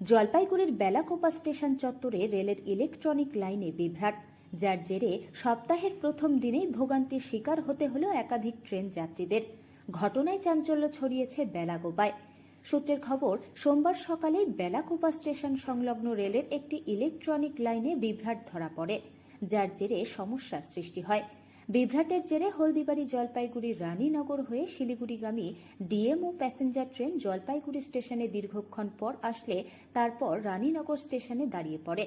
জলপাইগুড়ির বেলাকোপা স্টেশন চত্বরে রেলের ইলেকট্রনিক লাইনে বিভ্রাট, যার জেরে সপ্তাহের প্রথম দিনেই ভোগান্তির শিকার হতে হলো একাধিক ট্রেন যাত্রীদের। ঘটনায় চাঞ্চল্য ছড়িয়েছে বেলাগোপায় সূত্রের খবর, সোমবার সকালে বেলাকোপা স্টেশন সংলগ্ন রেলের একটি ইলেকট্রনিক লাইনে বিভ্রাট ধরা পড়ে, যার জেরে সমস্যার সৃষ্টি হয়। বিভ্রাটের জেরে হলদিবাড়ি জলপাইগুড়ি রানীনগর হয়ে শিলিগুড়িগামী ডিএমও প্যাসেঞ্জার ট্রেন জলপাইগুড়ি স্টেশনে দীর্ঘক্ষণ পর আসলে তারপর রানীনগর স্টেশনে দাঁড়িয়ে পড়ে।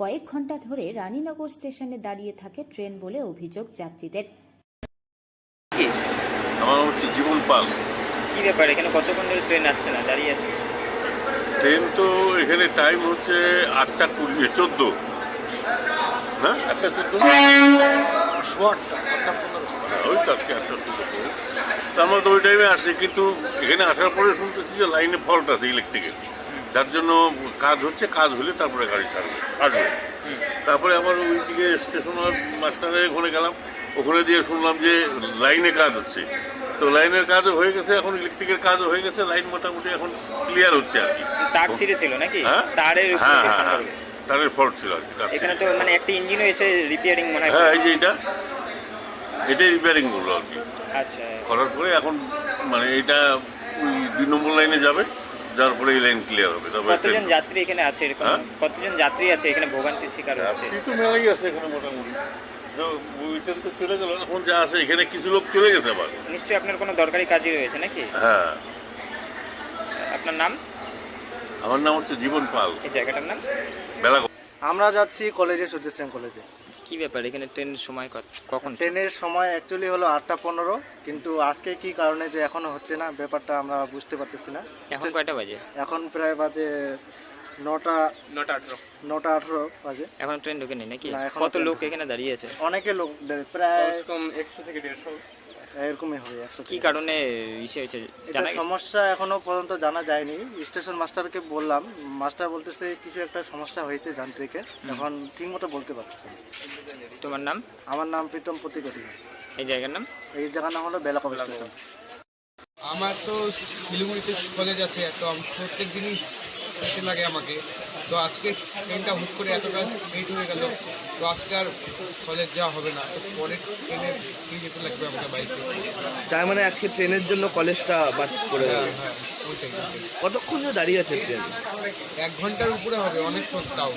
কয়েক ঘণ্টা ধরে রানীনগর স্টেশনে দাঁড়িয়ে থাকে ট্রেন বলে অভিযোগ যাত্রীদের। কি আমার নাম হচ্ছে জীবন পাল। কি ব্যাপার? এখানে কতক্ষণ ধরে ট্রেন আসছে না? দাঁড়িয়ে আছে ট্রেন তো এখানে টাইম হচ্ছে আটটা কুড়ি চোদ্দ। হ্যাঁ? আটটা চোদ্দ। হ্যাঁ, ওই আজকে আমরা তো ওই টাইমে আসি কিন্তু এখানে আসার পরে শুনতেছি যে লাইনে ফল্ট আছে ইলেকট্রিকের যার জন্য কাজ হচ্ছে কাজ হলে তারপরে গাড়ি ছাড়বে আসবে তারপরে আবার ওই দিকে স্টেশন মাস্টারে ওখানে গেলাম ওখানে দিয়ে শুনলাম যে লাইনে কাজ হচ্ছে তো লাইনের কাজও হয়ে গেছে এখন ইলেকট্রিকের কাজও হয়ে গেছে লাইন মোটামুটি এখন ক্লিয়ার হচ্ছে আর কি তার ছিঁড়েছিল নাকি হ্যাঁ তারের হ্যাঁ হ্যাঁ হ্যাঁ। তারের ফল্ট ছিল আর কি এখানে তো মানে একটা ইঞ্জিনও এসে রিপেয়ারিং মনে হয় হ্যাঁ এই যে এটা এটাই রিপেয়ারিং করল আর কি। আচ্ছা। করার পরে এখন মানে এটা দুই নম্বর লাইনে যাবে যার পরে এই লাইন ক্লিয়ার হবে তবে কতজন যাত্রী এখানে আছে এরকম? হ্যাঁ? কতজন যাত্রী আছে? এখানে ভোগান্তির শিকার হচ্ছে। যাত্রী মেলাই আছে এখানে মোটামুটি। তো চলে গেল এখন যা আছে এখানে কিছু লোক চলে গেছে আবার। নিশ্চয়ই আপনার কোনো দরকারি কাজই রয়েছে নাকি? হ্যাঁ। আপনার নাম? আমার নাম হচ্ছে জীবন পাল। এই জায়গাটার নাম? বেলা আমরা যাচ্ছি কলেজে সতীশ সেন কলেজে। কি ব্যাপার এখানে ট্রেনের সময় কত- কখন? ট্রেনের সময় অ্যাকচুয়ালি হলো আটটা পনেরো কিন্তু আজকে কি কারণে যে এখনও হচ্ছে না ব্যাপারটা আমরা বুঝতে পারতেছি না। এখন কয়টা বাজে? এখন প্রায় বাজে নটা নটা আঠারো। নটা আঠেরো বাজে। এখন ট্রেন নাকি? কত লোক এখানে দাঁড়িয়ে আছে? অনেকে লোক প্রায় একশো থেকে দেড়শো। এরকমই হবে একশো কি কারণে ইসে হয়েছে? সমস্যা এখনও পর্যন্ত জানা যায়নি। স্টেশন মাস্টারকে বললাম মাস্টার বলতেছে কিছু একটা সমস্যা হয়েছে যান্ত্রিকে এখন ঠিক মতো বলতে পারছি তোমার নাম? আমার নাম প্রীতম প্রতিকটি এই জায়গার নাম? এই জায়গার নাম হলো বেলাকব স্টেশন। আমার তো শিলিগুড়িতে কলেজ আছে তো প্রত্যেক দিনই যেতে লাগে আমাকে। তো আজকে ট্রেনটা হুট করে এতটা লেট হয়ে গেল তো আজকে আর কলেজ যাওয়া হবে না। তো পরের ট্রেনে দিয়ে যেতে লাগবে আমাকে বাইকে তার মানে আজকে ট্রেনের জন্য কলেজটা বাদ করে হ্যাঁ হ্যাঁ ওইটাই। কতক্ষণ দাঁড়িয়ে আছে ট্রেন? এক ঘণ্টার উপরে হবে অনেকক্ষণ তাও।